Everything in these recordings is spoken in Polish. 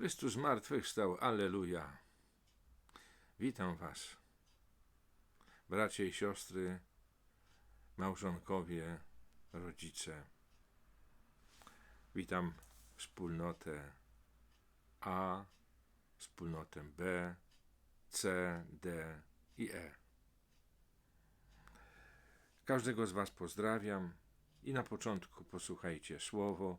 Chrystus zmartwychwstał, Alleluja. Witam Was, bracia i siostry, małżonkowie, rodzice. Witam wspólnotę A, wspólnotę B, C, D i E. Każdego z Was pozdrawiam i na początku posłuchajcie słowo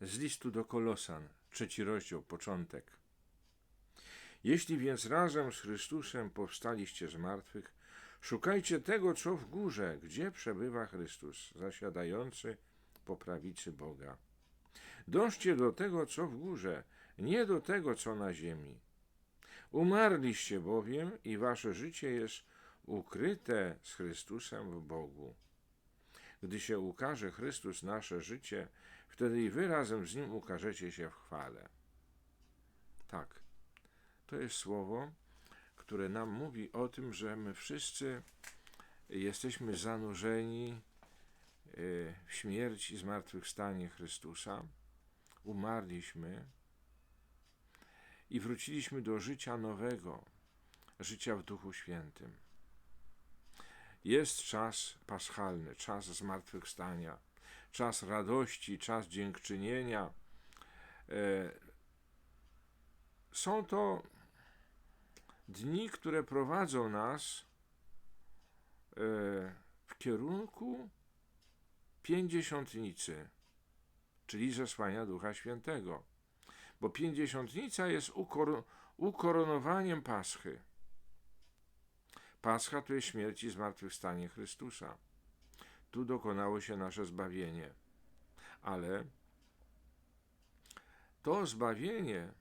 z listu do Kolosan, trzeci rozdział, początek. Jeśli więc razem z Chrystusem powstaliście z martwych, szukajcie tego, co w górze, gdzie przebywa Chrystus, zasiadający po prawicy Boga. Dążcie do tego, co w górze, nie do tego, co na ziemi. Umarliście bowiem i wasze życie jest ukryte z Chrystusem w Bogu. Gdy się ukaże Chrystus nasze życie, wtedy i wy razem z Nim ukażecie się w chwale. Tak, to jest słowo, które nam mówi o tym, że my wszyscy jesteśmy zanurzeni e, w śmierci i zmartwychwstanie Chrystusa, umarliśmy i wróciliśmy do życia nowego, życia w Duchu Świętym. Jest czas paschalny, czas zmartwychwstania, czas radości, czas dziękczynienia. E, są to dni, które prowadzą nas e, w kierunku pięćdziesiątnicy, czyli zesłania Ducha Świętego. Bo pięćdziesiątnica jest ukor ukoronowaniem Paschy. Pascha to jest śmierć i zmartwychwstanie Chrystusa. Tu dokonało się nasze zbawienie. Ale to zbawienie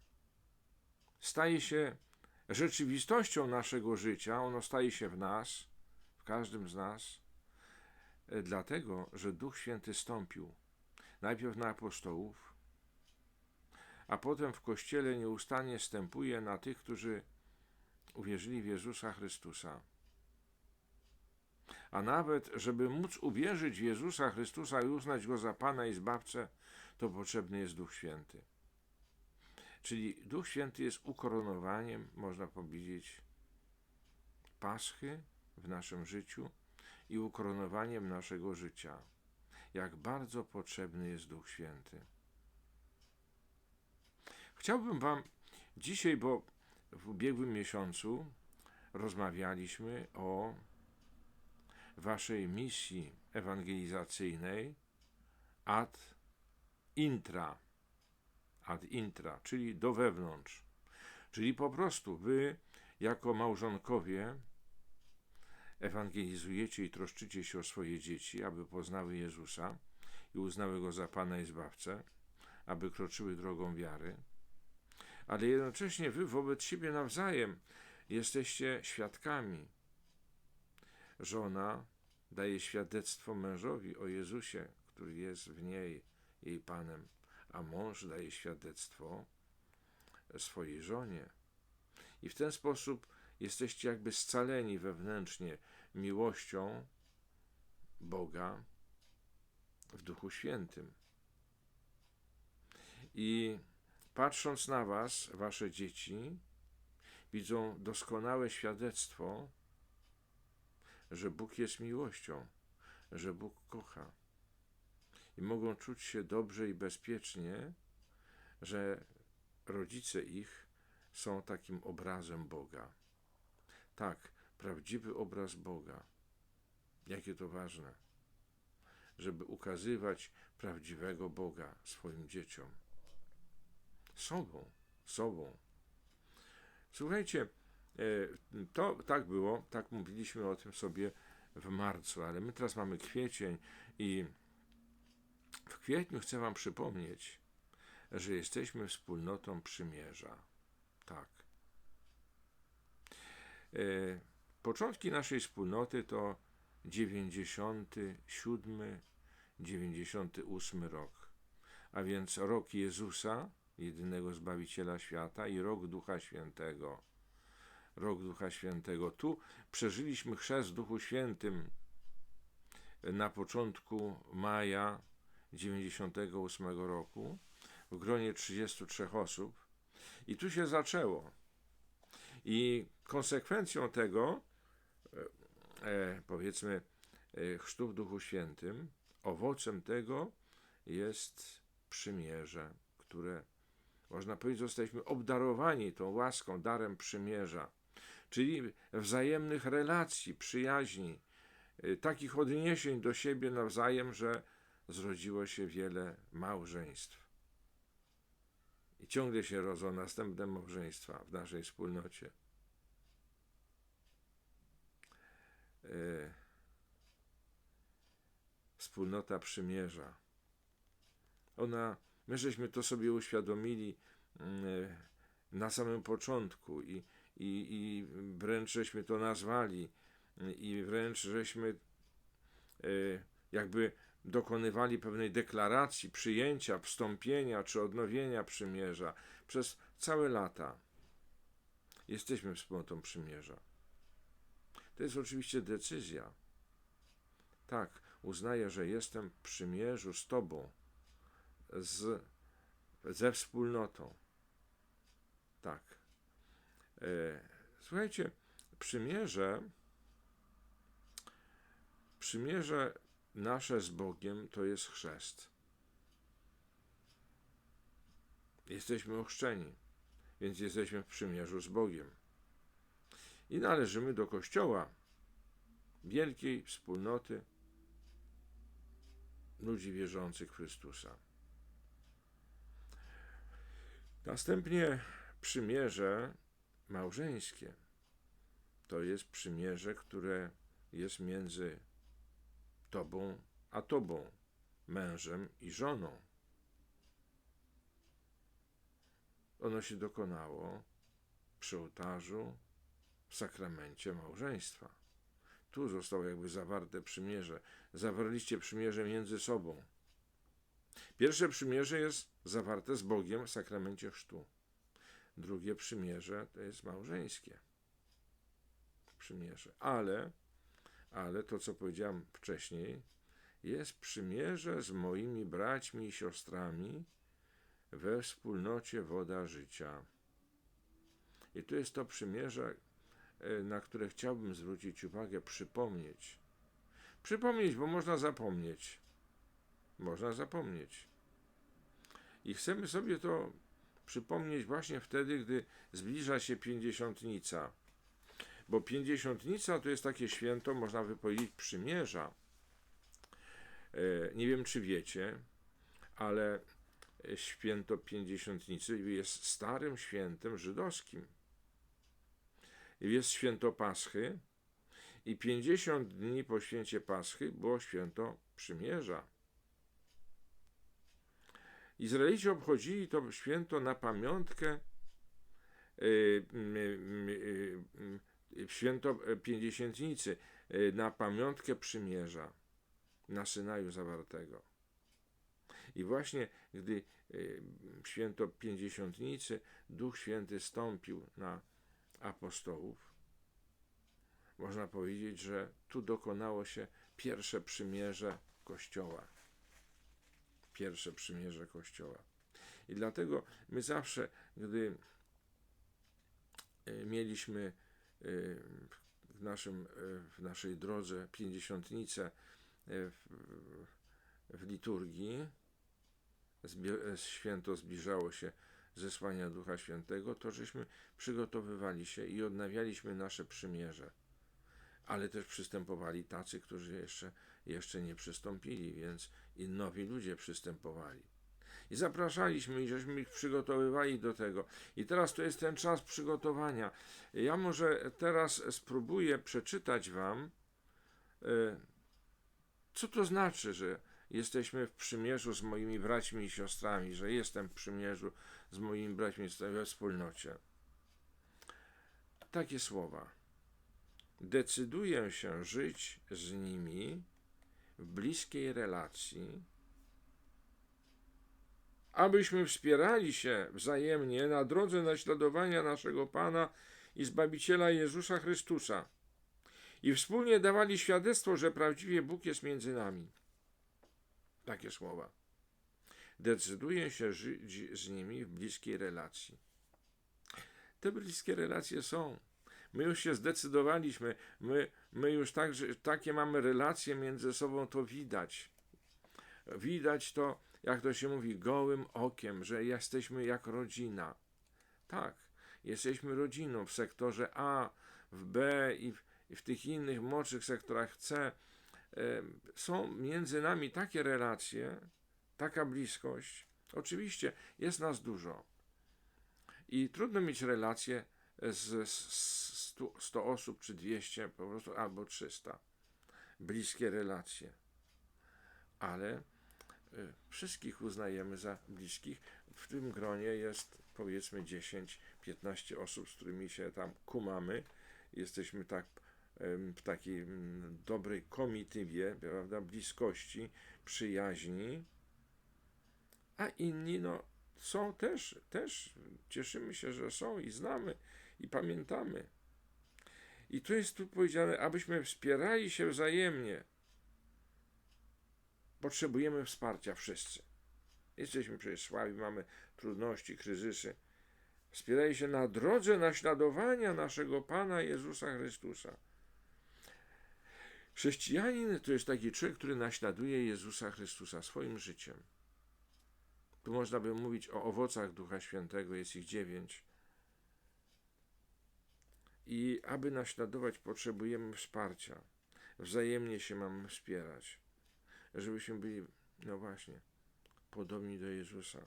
staje się rzeczywistością naszego życia, ono staje się w nas, w każdym z nas, e, dlatego, że Duch Święty stąpił najpierw na apostołów, a potem w Kościele nieustannie stępuje na tych, którzy uwierzyli w Jezusa Chrystusa. A nawet, żeby móc uwierzyć w Jezusa Chrystusa i uznać Go za Pana i Zbawcę, to potrzebny jest Duch Święty. Czyli Duch Święty jest ukoronowaniem, można powiedzieć, paschy w naszym życiu i ukoronowaniem naszego życia. Jak bardzo potrzebny jest Duch Święty. Chciałbym Wam dzisiaj, bo w ubiegłym miesiącu rozmawialiśmy o Waszej misji ewangelizacyjnej ad intra ad intra, czyli do wewnątrz. Czyli po prostu wy, jako małżonkowie, ewangelizujecie i troszczycie się o swoje dzieci, aby poznały Jezusa i uznały Go za Pana i Zbawcę, aby kroczyły drogą wiary, ale jednocześnie wy wobec siebie nawzajem jesteście świadkami. Żona daje świadectwo mężowi o Jezusie, który jest w niej jej Panem a mąż daje świadectwo swojej żonie. I w ten sposób jesteście jakby scaleni wewnętrznie miłością Boga w Duchu Świętym. I patrząc na Was, Wasze dzieci, widzą doskonałe świadectwo, że Bóg jest miłością, że Bóg kocha i mogą czuć się dobrze i bezpiecznie, że rodzice ich są takim obrazem Boga. Tak, prawdziwy obraz Boga. Jakie to ważne, żeby ukazywać prawdziwego Boga swoim dzieciom. Sobą, sobą. Słuchajcie, to tak było, tak mówiliśmy o tym sobie w marcu, ale my teraz mamy kwiecień i w kwietniu chcę Wam przypomnieć, że jesteśmy wspólnotą przymierza. Tak. E, początki naszej wspólnoty to 97, 98 rok, a więc rok Jezusa, jedynego Zbawiciela świata i rok Ducha Świętego. Rok Ducha Świętego. Tu przeżyliśmy chrzest w Duchu Świętym na początku maja 98 roku w gronie 33 osób. I tu się zaczęło. I konsekwencją tego, e, e, powiedzmy, e, chrztu w Duchu Świętym, owocem tego jest przymierze, które można powiedzieć, zostaliśmy obdarowani tą łaską, darem przymierza, czyli wzajemnych relacji, przyjaźni, y, takich odniesień do siebie nawzajem, że zrodziło się wiele małżeństw. I ciągle się rodzą następne małżeństwa w naszej wspólnocie. Y, Wspólnota przymierza. Ona My żeśmy to sobie uświadomili mm, e, na samym początku i, i, i wręcz żeśmy to nazwali i wręcz żeśmy e, jakby dokonywali pewnej deklaracji, przyjęcia, wstąpienia czy odnowienia przymierza przez całe lata. Jesteśmy wspólnotą przymierza. To jest oczywiście decyzja. Tak, uznaję, że jestem w przymierzu z Tobą z, ze wspólnotą. Tak. E, słuchajcie, przymierze, przymierze nasze z Bogiem to jest chrzest. Jesteśmy ochrzczeni, więc jesteśmy w przymierzu z Bogiem. I należymy do Kościoła, wielkiej wspólnoty ludzi wierzących w Chrystusa. Następnie przymierze małżeńskie. To jest przymierze, które jest między tobą a tobą, mężem i żoną. Ono się dokonało przy ołtarzu w sakramencie małżeństwa. Tu zostało jakby zawarte przymierze. Zawarliście przymierze między sobą. Pierwsze przymierze jest zawarte z Bogiem w sakramencie chrztu. Drugie przymierze to jest małżeńskie przymierze. Ale, ale to, co powiedziałem wcześniej, jest przymierze z moimi braćmi i siostrami we wspólnocie woda życia. I to jest to przymierze, e, na które chciałbym zwrócić uwagę, przypomnieć. Przypomnieć, bo można zapomnieć. Można zapomnieć. I chcemy sobie to przypomnieć właśnie wtedy, gdy zbliża się pięćdziesiątnica. Bo pięćdziesiątnica to jest takie święto, można by powiedzieć, przymierza. E, nie wiem, czy wiecie, ale święto pięćdziesiątnicy jest starym świętem żydowskim. Jest święto Paschy i pięćdziesiąt dni po święcie Paschy było święto przymierza. Izraelici obchodzili to święto na pamiątkę y, y, święto Pięćdziesiętnicy, na pamiątkę przymierza na Synaju zawartego. I właśnie gdy święto Pięćdziesiątnicy, Duch Święty stąpił na apostołów, można powiedzieć, że tu dokonało się pierwsze przymierze Kościoła pierwsze przymierze Kościoła. I dlatego my zawsze, gdy e, mieliśmy e, w, naszym, e, w naszej drodze pięćdziesiątnicę w, w liturgii, święto zbliżało się zesłania Ducha Świętego, to żeśmy przygotowywali się i odnawialiśmy nasze przymierze. Ale też przystępowali tacy, którzy jeszcze jeszcze nie przystąpili, więc i nowi ludzie przystępowali. I zapraszaliśmy i żeśmy ich przygotowywali do tego. I teraz to jest ten czas przygotowania. Ja może teraz spróbuję przeczytać Wam, e, co to znaczy, że jesteśmy w przymierzu z moimi braćmi i siostrami, że jestem w przymierzu z moimi braćmi we wspólnocie. Takie słowa. Decyduję się żyć z nimi w bliskiej relacji, abyśmy wspierali się wzajemnie na drodze naśladowania naszego Pana i Zbawiciela Jezusa Chrystusa i wspólnie dawali świadectwo, że prawdziwie Bóg jest między nami. Takie słowa. decyduje się żyć z nimi w bliskiej relacji. Te bliskie relacje są. My już się zdecydowaliśmy, my, my już tak, takie mamy relacje między sobą, to widać. Widać to, jak to się mówi, gołym okiem, że jesteśmy jak rodzina. Tak, jesteśmy rodziną w sektorze A, w B i w, i w tych innych młodszych sektorach C. Są między nami takie relacje, taka bliskość. Oczywiście jest nas dużo. I trudno mieć relacje z 100, 100 osób, czy 200, po prostu, albo 300. Bliskie relacje. Ale y, wszystkich uznajemy za bliskich. W tym gronie jest powiedzmy 10-15 osób, z którymi się tam kumamy. Jesteśmy tak w takiej dobrej komitywie, prawda, bliskości, przyjaźni, a inni, no, są też, też cieszymy się, że są i znamy i pamiętamy. I tu jest tu powiedziane, abyśmy wspierali się wzajemnie. Potrzebujemy wsparcia wszyscy. Jesteśmy przecież słabi, mamy trudności, kryzysy. Wspierali się na drodze naśladowania naszego Pana Jezusa Chrystusa. Chrześcijanin to jest taki człowiek, który naśladuje Jezusa Chrystusa swoim życiem. Tu można by mówić o owocach Ducha Świętego, jest ich dziewięć. I aby naśladować, potrzebujemy wsparcia. Wzajemnie się mamy wspierać, żebyśmy byli, no właśnie, podobni do Jezusa.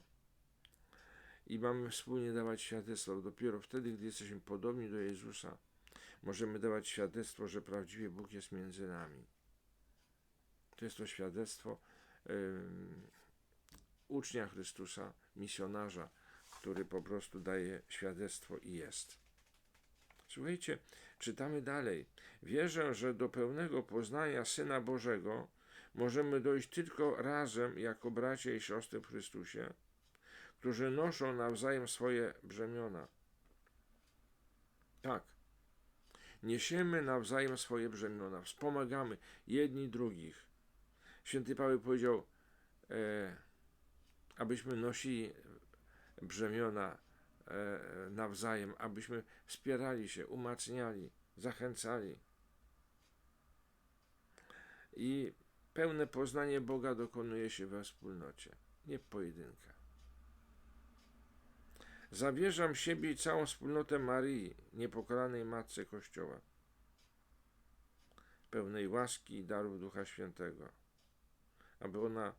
I mamy wspólnie dawać świadectwo. Dopiero wtedy, gdy jesteśmy podobni do Jezusa, możemy dawać świadectwo, że prawdziwie Bóg jest między nami. To jest to świadectwo yy, ucznia Chrystusa, misjonarza, który po prostu daje świadectwo i jest. Słuchajcie, czytamy dalej. Wierzę, że do pełnego poznania Syna Bożego możemy dojść tylko razem jako bracia i siostry w Chrystusie, którzy noszą nawzajem swoje brzemiona. Tak. Niesiemy nawzajem swoje brzemiona, wspomagamy jedni drugich. Święty Paweł powiedział, e, abyśmy nosili brzemiona nawzajem, abyśmy wspierali się, umacniali, zachęcali. I pełne poznanie Boga dokonuje się we wspólnocie, nie pojedynkę. Zawierzam siebie i całą wspólnotę Marii, niepokalanej Matce Kościoła, pełnej łaski i darów Ducha Świętego, aby ona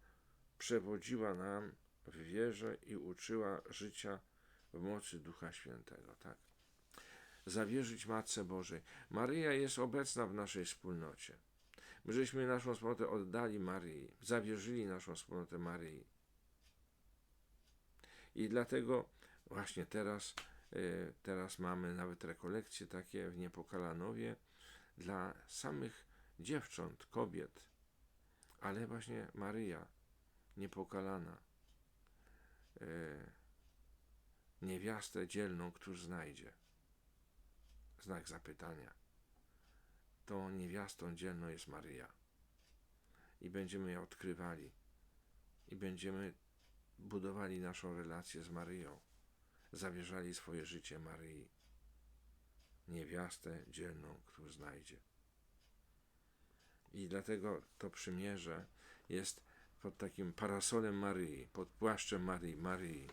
przewodziła nam w wierze i uczyła życia w mocy Ducha Świętego. Tak. Zawierzyć Matce Bożej. Maryja jest obecna w naszej wspólnocie. My żeśmy naszą wspólnotę oddali Maryi, zawierzyli naszą wspólnotę Maryi. I dlatego właśnie teraz, e, teraz mamy nawet rekolekcje takie w Niepokalanowie dla samych dziewcząt, kobiet, ale właśnie Maryja, niepokalana, e, niewiastę dzielną, któż znajdzie. Znak zapytania. Tą niewiastą dzielną jest Maryja. I będziemy ją odkrywali. I będziemy budowali naszą relację z Maryją zawierzali swoje życie Maryi, niewiastę dzielną, którą znajdzie. I dlatego to przymierze jest pod takim parasolem Maryi, pod płaszczem Maryi, Maryi.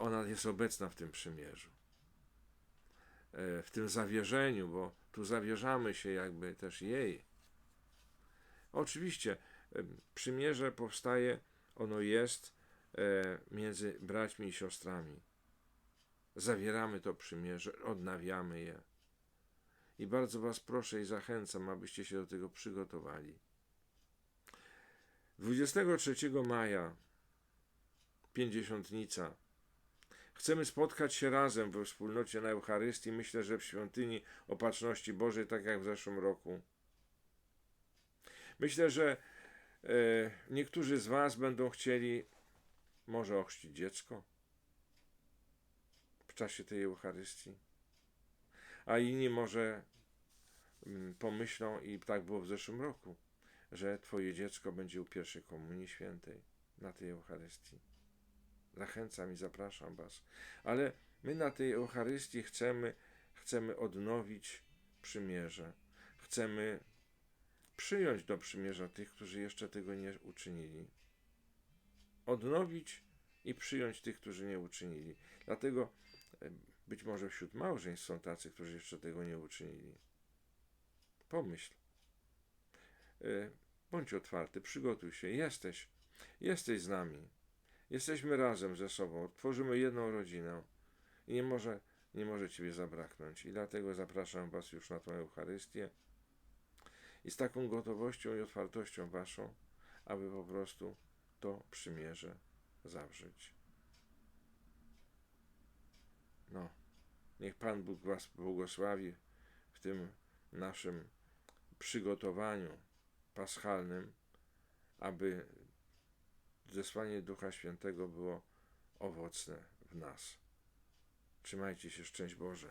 Ona jest obecna w tym przymierzu. E, w tym zawierzeniu, bo tu zawierzamy się jakby też jej. Oczywiście przymierze powstaje, ono jest E, między braćmi i siostrami. Zawieramy to przymierze, odnawiamy je. I bardzo Was proszę i zachęcam, abyście się do tego przygotowali. 23 maja, pięćdziesiątnica. Chcemy spotkać się razem we wspólnocie na Eucharystii. Myślę, że w świątyni Opatrzności Bożej, tak jak w zeszłym roku. Myślę, że e, niektórzy z Was będą chcieli może ochrzcić dziecko w czasie tej Eucharystii, a inni może mm, pomyślą, i tak było w zeszłym roku, że Twoje dziecko będzie u pierwszej Komunii Świętej. na tej Eucharystii. Zachęcam i zapraszam Was. Ale my na tej Eucharystii chcemy, chcemy odnowić przymierze. Chcemy przyjąć do przymierza tych, którzy jeszcze tego nie uczynili. Odnowić i przyjąć tych, którzy nie uczynili. Dlatego e, być może wśród małżeństw są tacy, którzy jeszcze tego nie uczynili. Pomyśl. E, Bądź otwarty, przygotuj się. Jesteś. Jesteś z nami. Jesteśmy razem ze sobą. Tworzymy jedną rodzinę. I nie może, nie może Ciebie zabraknąć. I dlatego zapraszam Was już na tą Eucharystię. I z taką gotowością i otwartością Waszą, aby po prostu to przymierze zawrzeć. No, niech Pan Bóg Was błogosławi w tym naszym przygotowaniu paschalnym, aby zesłanie Ducha Świętego było owocne w nas. Trzymajcie się, szczęść Boże.